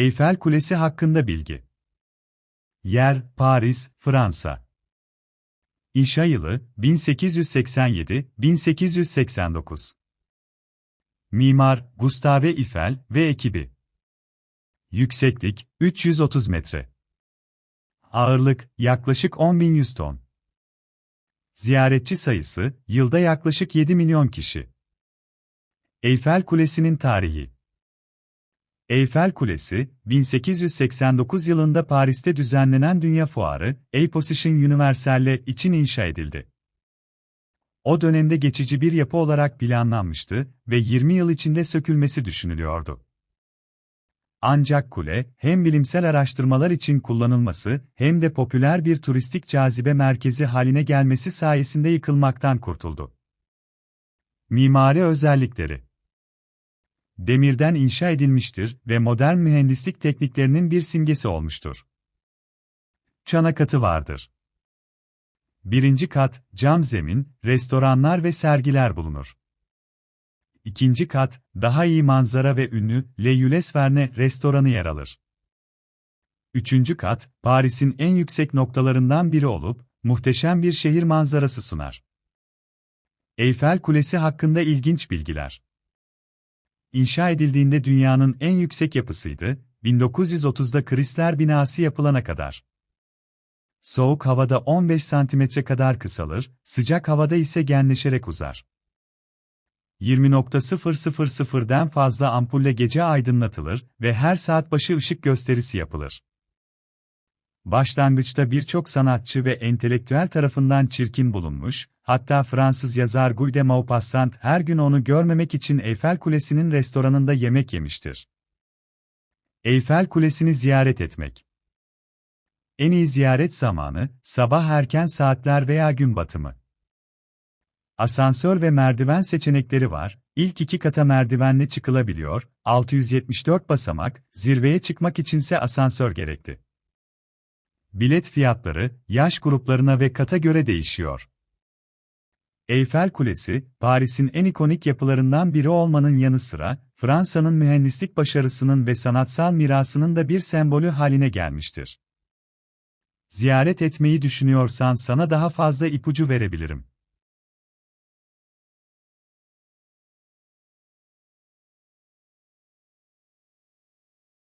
Eyfel Kulesi hakkında bilgi. Yer, Paris, Fransa. İnşa yılı, 1887-1889. Mimar, Gustave Eiffel ve ekibi. Yükseklik, 330 metre. Ağırlık, yaklaşık 10.100 ton. Ziyaretçi sayısı, yılda yaklaşık 7 milyon kişi. Eyfel Kulesi'nin tarihi Eyfel Kulesi, 1889 yılında Paris'te düzenlenen Dünya Fuarı, Exposition Universelle için inşa edildi. O dönemde geçici bir yapı olarak planlanmıştı ve 20 yıl içinde sökülmesi düşünülüyordu. Ancak kule, hem bilimsel araştırmalar için kullanılması, hem de popüler bir turistik cazibe merkezi haline gelmesi sayesinde yıkılmaktan kurtuldu. Mimari özellikleri Demirden inşa edilmiştir ve modern mühendislik tekniklerinin bir simgesi olmuştur. Çana katı vardır. Birinci kat, cam zemin, restoranlar ve sergiler bulunur. İkinci kat, daha iyi manzara ve ünlü Le Jules Verne restoranı yer alır. Üçüncü kat, Paris'in en yüksek noktalarından biri olup, muhteşem bir şehir manzarası sunar. Eyfel Kulesi hakkında ilginç bilgiler. İnşa edildiğinde dünyanın en yüksek yapısıydı, 1930'da Chrysler binası yapılana kadar. Soğuk havada 15 santimetre kadar kısalır, sıcak havada ise genleşerek uzar. 20.000'den fazla ampulle gece aydınlatılır ve her saat başı ışık gösterisi yapılır. Başlangıçta birçok sanatçı ve entelektüel tarafından çirkin bulunmuş, hatta Fransız yazar Guy de Maupassant her gün onu görmemek için Eyfel Kulesi'nin restoranında yemek yemiştir. Eyfel Kulesi'ni ziyaret etmek En iyi ziyaret zamanı, sabah erken saatler veya gün batımı. Asansör ve merdiven seçenekleri var, İlk iki kata merdivenle çıkılabiliyor, 674 basamak, zirveye çıkmak içinse asansör gerekti. Bilet fiyatları, yaş gruplarına ve kata göre değişiyor. Eyfel Kulesi, Paris'in en ikonik yapılarından biri olmanın yanı sıra, Fransa'nın mühendislik başarısının ve sanatsal mirasının da bir sembolü haline gelmiştir. Ziyaret etmeyi düşünüyorsan sana daha fazla ipucu verebilirim.